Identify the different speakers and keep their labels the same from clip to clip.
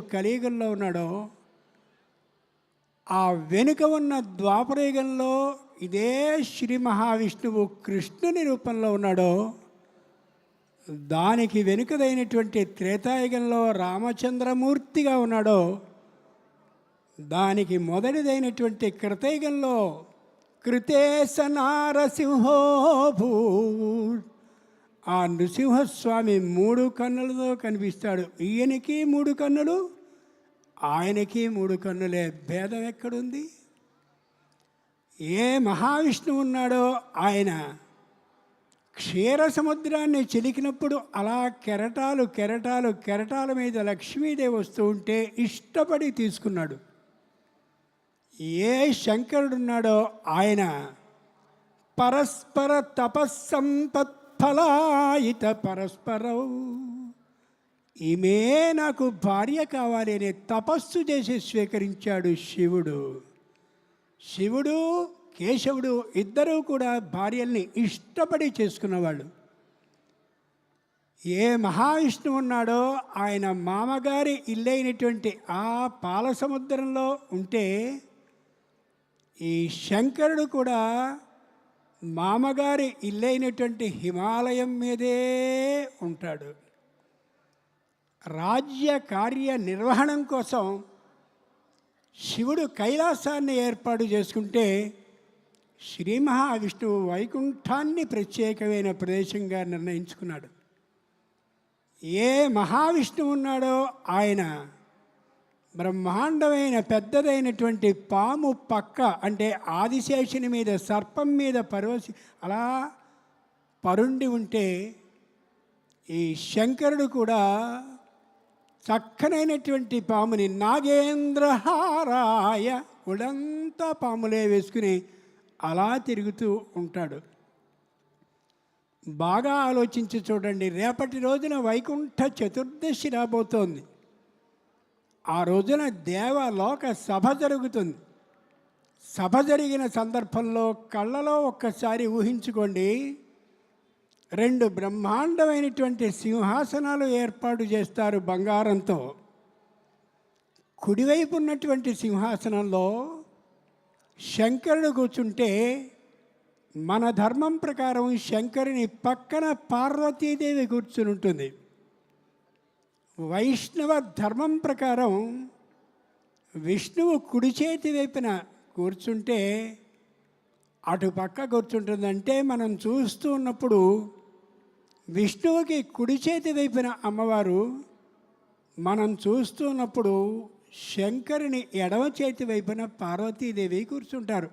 Speaker 1: కలియుగంలో ఉన్నాడో ఆ వెనుక ఉన్న ద్వాపరయుగంలో ఇదే శ్రీ మహావిష్ణువు కృష్ణుని రూపంలో ఉన్నాడో దానికి వెనుకదైనటువంటి త్రేతాయుగంలో రామచంద్రమూర్తిగా ఉన్నాడో దానికి మొదటిదైనటువంటి కృతయుగంలో కృతేశ నారసింహో భూ ఆ నృసింహస్వామి మూడు కన్నులతో కనిపిస్తాడు. ఈయనకి మూడు కన్నులు ఆయనకి మూడు కన్నులే. భేదం ఎక్కడుంది? ఏ మహావిష్ణువు ఉన్నాడో ఆయన క్షీర సముద్రాన్ని చిలికినప్పుడు అలా కెరటాలు కెరటాలు కెరటాల మీద లక్ష్మీదేవి వస్తూ ఉంటే ఇష్టపడి తీసుకున్నాడు. ఏ శంకరుడున్నాడో ఆయన పరస్పర తపస్సంపత్ తపస్సంపత్ఫలాయిత పరస్పరం. ఈమె నాకు భార్య కావాలి అనే తపస్సు చేసి స్వీకరించాడు శివుడు. శివుడు కేశవుడు ఇద్దరూ కూడా భార్యల్ని ఇష్టపడి చేసుకున్నవాళ్ళు. ఏ మహావిష్ణువు ఉన్నాడో ఆయన మామగారి ఇల్లైనటువంటి ఆ పాల సముద్రంలో ఉంటే ఈ శంకరుడు కూడా మామగారి ఇల్లైనటువంటి హిమాలయం మీదే ఉంటాడు. రాజ్య కార్య నిర్వహణం కోసం శివుడు కైలాసాన్ని ఏర్పాటు చేసుకుంటే శ్రీ మహావిష్ణువు వైకుంఠాన్ని ప్రత్యేకమైన ప్రదేశంగా నిర్ణయించుకున్నాడు. ఏ మహావిష్ణువు ఉన్నాడో ఆయన బ్రహ్మాండమైన పెద్దదైనటువంటి పాము పక్క అంటే ఆదిశేషుని మీద సర్పం మీద పరోసి అలా పరుండి ఉంటే ఈ శంకరుడు కూడా చక్కనైనటువంటి పాముని నాగేంద్రహారాయ ఉడంతా పాములే వేసుకుని అలా తిరుగుతూ ఉంటాడు. బాగా ఆలోచించి చూడండి రేపటి రోజున వైకుంఠ చతుర్దశి రాబోతోంది. ఆ రోజున దేవలోక సభ జరుగుతుంది. సభ జరిగిన సందర్భంలో కళ్ళలో ఒక్కసారి ఊహించుకోండి. రెండు బ్రహ్మాండమైనటువంటి సింహాసనాలు ఏర్పాటు చేస్తారు బంగారంతో. కుడివైపు ఉన్నటువంటి సింహాసనంలో శంకరుడు కూర్చుంటే మన ధర్మం ప్రకారం శంకరుని పక్కన పార్వతీదేవి కూర్చుని ఉంటుంది. వైష్ణవ ధర్మం ప్రకారం విష్ణువు కుడి చేతి వైపున కూర్చుంటే అటు పక్క కూర్చుంటుందంటే మనం చూస్తూ ఉన్నప్పుడు విష్ణువుకి కుడి చేతి వైపున అమ్మవారు మనం చూస్తున్నప్పుడు శంకరుని ఎడమ చేతి వైపున పార్వతీదేవి కూర్చుంటారు.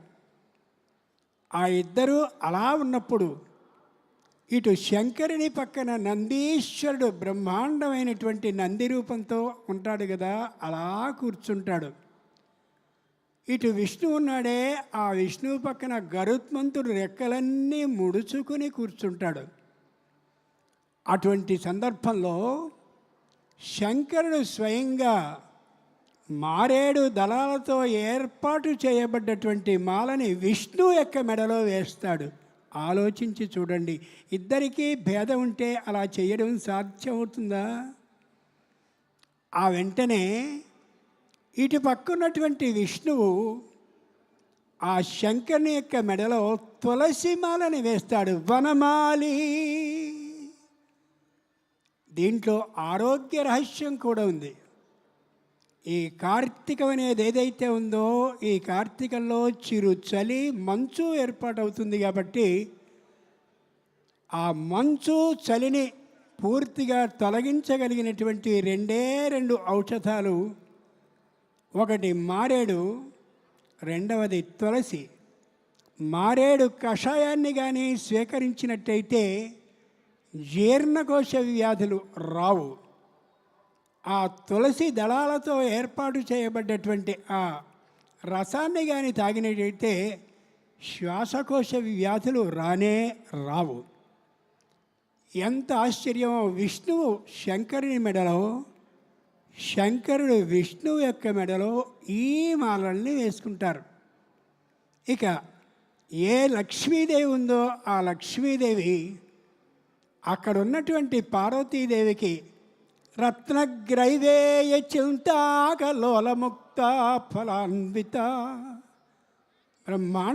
Speaker 1: ఆ ఇద్దరు అలా ఉన్నప్పుడు ఇటు శంకరుని పక్కన నందీశ్వరుడు బ్రహ్మాండమైనటువంటి నంది రూపంతో ఉంటాడు కదా అలా కూర్చుంటాడు. ఇటు విష్ణు ఉన్నాడే ఆ విష్ణువు పక్కన గరుత్మంతుడు రెక్కలన్నీ ముడుచుకుని కూర్చుంటాడు. అటువంటి సందర్భంలో శంకరుడు స్వయంగా మారేడు దళాలతో ఏర్పాటు చేయబడ్డటువంటి మాలని విష్ణు యొక్క మెడలో వేస్తాడు. ఆలోచించి చూడండి. ఇద్దరికీ భేదం ఉంటే అలా చేయడం సాధ్యమవుతుందా? ఆ వెంటనే ఇటు పక్కున్నటువంటి విష్ణువు ఆ శంకరుని యొక్క మెడలో తులసిమాలని వేస్తాడు. వనమాలి. దీంట్లో ఆరోగ్య రహస్యం కూడా ఉంది. ఈ కార్తీకం అనేది ఏదైతే ఉందో ఈ కార్తీకంలో చిరు చలి మంచు ఏర్పాటవుతుంది కాబట్టి ఆ మంచు చలిని పూర్తిగా తొలగించగలిగినటువంటి రెండే రెండు ఔషధాలు. ఒకటి మారేడు రెండవది తులసి. మారేడు కషాయాన్ని కానీ స్వీకరించినట్టయితే జీర్ణకోశ వ్యాధులు రావు. ఆ తులసి దళాలతో ఏర్పాటు చేయబడ్డటువంటి ఆ రసాన్ని కానీ తాగినట్టయితే శ్వాసకోశ వ్యాధులు రానే రావు. ఎంత ఆశ్చర్యమో విష్ణువు శంకరుని మెడలో శంకరుడు విష్ణువు యొక్క మెడలో ఈ మాలల్ని వేసుకుంటారు. ఇక ఏ లక్ష్మీదేవి ఉందో ఆ లక్ష్మీదేవి అక్కడ ఉన్నటువంటి పార్వతీదేవికి రత్నగ్రైవేయ చింతాకలోలముక్త ఫలాన్విత. బ్రహ్మాండ